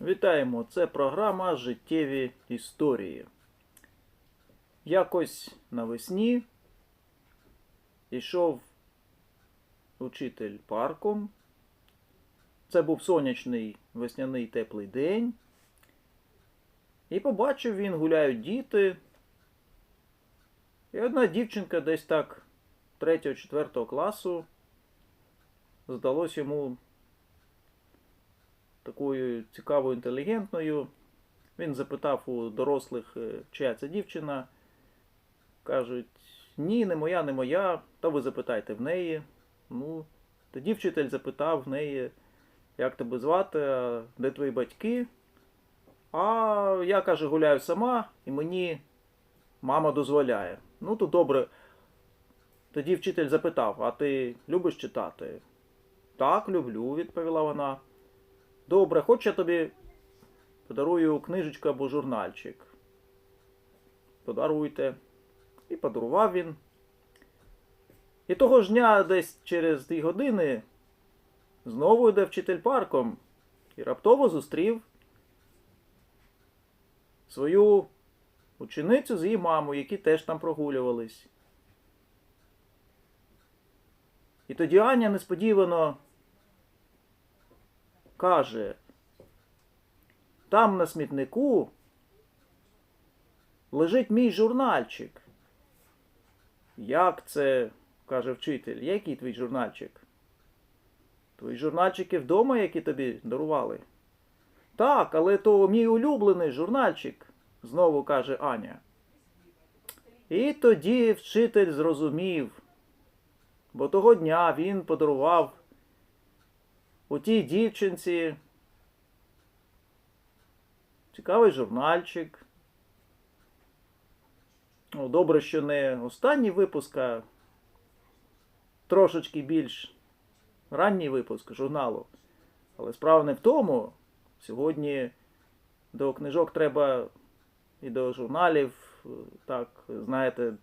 Вітаємо! Це програма Життєві історії. Якось навесні йшов учитель парком. Це був сонячний весняний теплий день. І побачив він, гуляють діти. І одна дівчинка десь так 3-4 класу здалось йому такою цікавою, інтелігентною. Він запитав у дорослих, е, чия це дівчина. Кажуть, ні, не моя, не моя, та ви запитайте в неї. Ну, тоді вчитель запитав в неї, як тебе звати, де твої батьки. А я, каже, гуляю сама, і мені мама дозволяє. Ну, то добре. Тоді вчитель запитав: а ти любиш читати? Так, люблю, відповіла вона. Добре, хоч я тобі подарую книжечку або журнальчик. Подаруйте. І подарував він. І того ж дня, десь через дві години, знову йде вчитель парком і раптово зустрів свою ученицю з її мамою, які теж там прогулювались. І тоді Аня несподівано каже, там на смітнику лежить мій журнальчик. Як це? каже вчитель. Який твій журнальчик? Твої журнальчики вдома, які тобі дарували? Так, але то мій улюблений журнальчик, знову каже Аня. І тоді вчитель зрозумів, бо того дня він подарував у тій дівчинці цікавий журнальчик. Ну, добре, що не останній випуск, а трошечки більш ранній випуск журналу. Але справа не в тому. Сьогодні до книжок треба і до журналів, так, знаєте,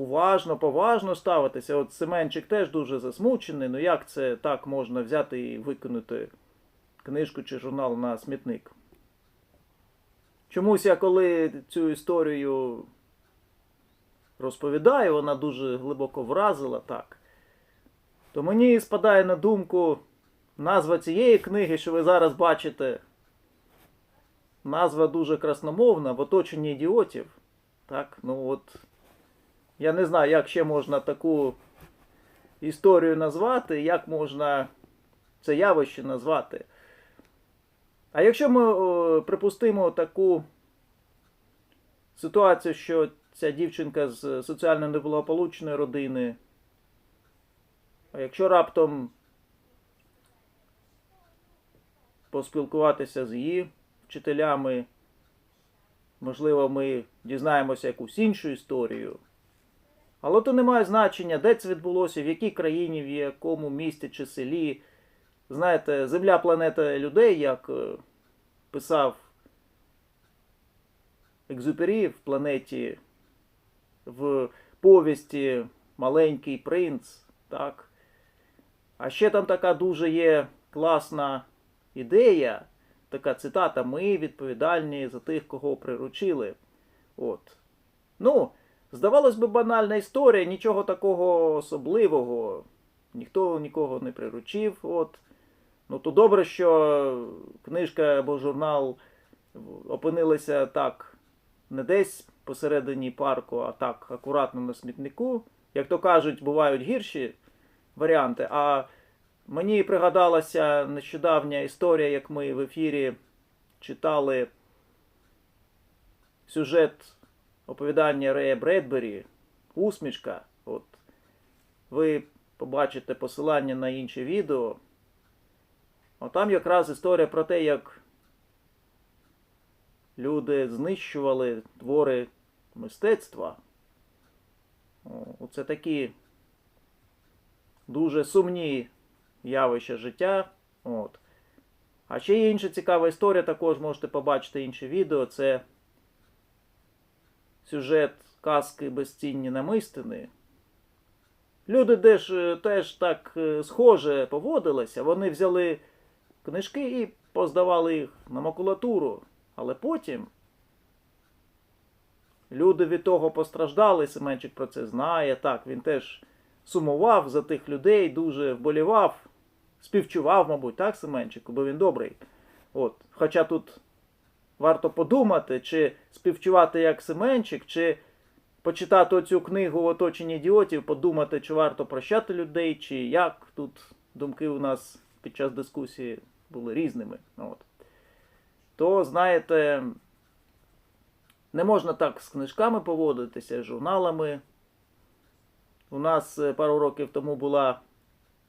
уважно, поважно ставитися. От Семенчик теж дуже засмучений. Ну як це так можна взяти і викинути книжку чи журнал на смітник? Чомусь я коли цю історію розповідаю, вона дуже глибоко вразила так. То мені спадає на думку назва цієї книги, що ви зараз бачите. Назва дуже красномовна в оточенні ідіотів. Так, ну от. Я не знаю, як ще можна таку історію назвати, як можна це явище назвати. А якщо ми о, припустимо таку ситуацію, що ця дівчинка з соціально неблагополучної родини, а якщо раптом поспілкуватися з її вчителями, можливо, ми дізнаємося якусь іншу історію. Але то не має значення, де це відбулося, в якій країні, в якому місті чи селі. Знаєте, Земля планета людей, як е, писав Екзюпері в планеті в повісті Маленький принц. так. А ще там така дуже є класна ідея, така цитата: Ми відповідальні за тих, кого приручили. От. Ну, здавалось би, банальна історія, нічого такого особливого. Ніхто нікого не приручив. От. Ну, то добре, що книжка або журнал опинилися так не десь посередині парку, а так акуратно на смітнику. Як то кажуть, бувають гірші варіанти. А мені пригадалася нещодавня історія, як ми в ефірі читали сюжет оповідання Рея Бредбері Усмішка. От. Ви побачите посилання на інше відео. А там якраз історія про те, як люди знищували твори мистецтва. Оце такі дуже сумні явища життя. От. А ще є інша цікава історія, також можете побачити інше відео. Це сюжет казки безцінні намистини. Люди теж, теж так е, схоже поводилися. Вони взяли книжки і поздавали їх на макулатуру. Але потім люди від того постраждали, Семенчик про це знає. Так, він теж сумував за тих людей, дуже вболівав, співчував, мабуть, так, Семенчику, бо він добрий. От. Хоча тут варто подумати, чи співчувати як Семенчик, чи почитати оцю книгу Оточення ідіотів, подумати, чи варто прощати людей, чи як. Тут думки у нас під час дискусії були різними. От. То, знаєте, не можна так з книжками поводитися, з журналами. У нас е, пару років тому була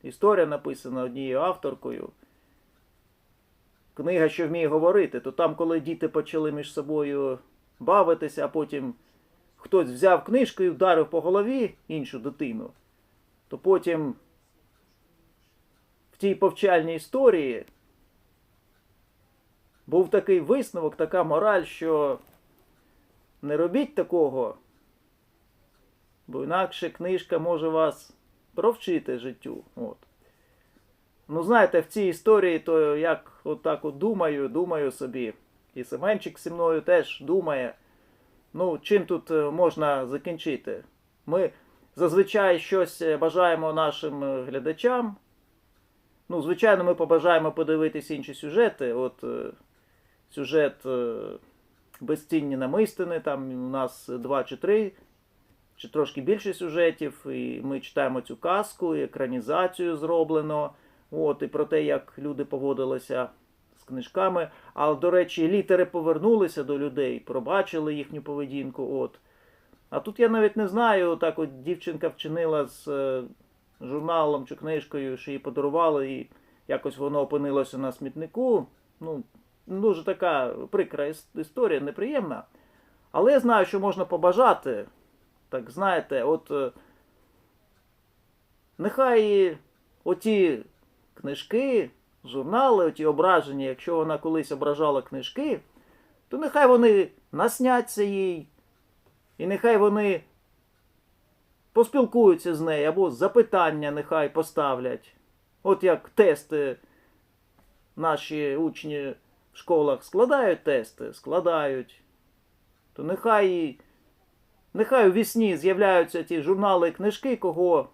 історія написана однією авторкою. Книга, що вміє говорити, то там, коли діти почали між собою бавитися, а потім хтось взяв книжку і вдарив по голові іншу дитину, то потім в тій повчальній історії був такий висновок, така мораль, що не робіть такого, бо інакше книжка може вас провчити життю. От. Ну, знаєте, в цій історії, то як отак от думаю, думаю собі. І Семенчик зі мною теж думає. Ну, чим тут е, можна закінчити? Ми зазвичай щось е, бажаємо нашим е, глядачам. Ну, звичайно, ми побажаємо подивитись інші сюжети. От сюжет безцінні намистини, там у нас два чи три, чи трошки більше сюжетів. І ми читаємо цю казку, і екранізацію зроблено. От, і про те, як люди поводилися з книжками. А до речі, літери повернулися до людей, пробачили їхню поведінку. От. А тут я навіть не знаю, так от дівчинка вчинила з е, журналом чи книжкою, що їй подарували, і якось воно опинилося на смітнику. Ну, дуже така прикра історія, неприємна. Але я знаю, що можна побажати. Так знаєте, от е, нехай оті книжки, журнали, оті ображення, якщо вона колись ображала книжки, то нехай вони насняться їй, і нехай вони поспілкуються з нею, або запитання нехай поставлять. От як тести наші учні в школах складають тести, складають, то нехай, нехай у вісні з'являються ті журнали і книжки, кого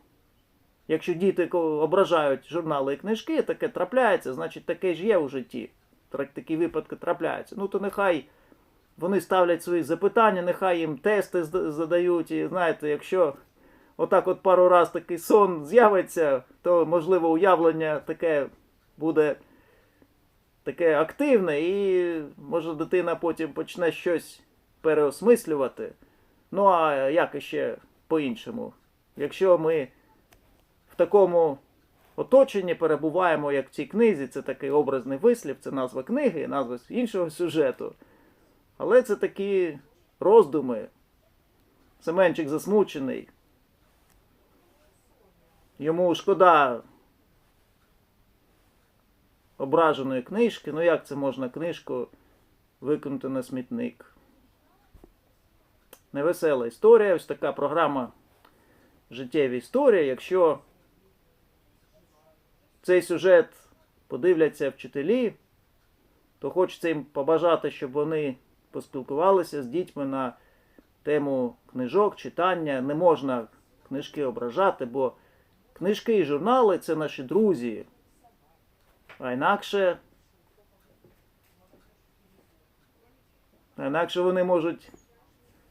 Якщо діти ображають журнали і книжки, таке трапляється, значить таке ж є у житті. Такі випадки трапляються. Ну то нехай вони ставлять свої запитання, нехай їм тести задають. І знаєте, якщо отак от пару раз такий сон з'явиться, то можливо уявлення таке буде таке активне, і може дитина потім почне щось переосмислювати. Ну а як іще по-іншому? Якщо ми такому оточенні перебуваємо, як в цій книзі, це такий образний вислів, це назва книги, назва іншого сюжету. Але це такі роздуми. Семенчик засмучений. Йому шкода ображеної книжки. Ну як це можна книжку викинути на смітник? Невесела історія, ось така програма життєві історії. Якщо цей сюжет подивляться вчителі, то хочеться їм побажати, щоб вони поспілкувалися з дітьми на тему книжок, читання. Не можна книжки ображати, бо книжки і журнали це наші друзі. А інакше. А інакше вони можуть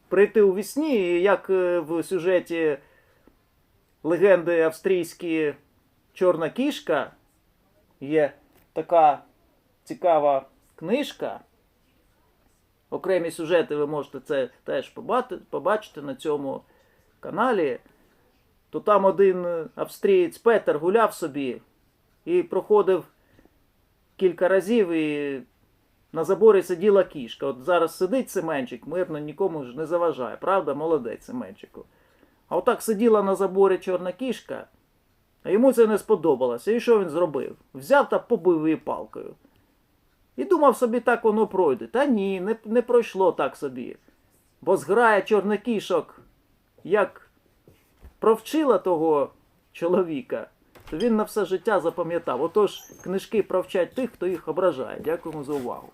прийти у вісні, як е, в сюжеті легенди австрійські Чорна кішка. Є така цікава книжка. Окремі сюжети ви можете це теж побачити на цьому каналі. То там один австрієць Петер гуляв собі і проходив кілька разів, і на заборі сиділа кішка. От зараз сидить Семенчик, мирно нікому ж не заважає. Правда, молодець Семенчику. А отак сиділа на заборі чорна кішка, а йому це не сподобалося. І що він зробив? Взяв та побив її палкою. І думав собі, так воно пройде. Та ні, не, не пройшло так собі. Бо зграя чорних кішок, як провчила того чоловіка, то він на все життя запам'ятав. Отож, книжки провчать тих, хто їх ображає. Дякуємо за увагу.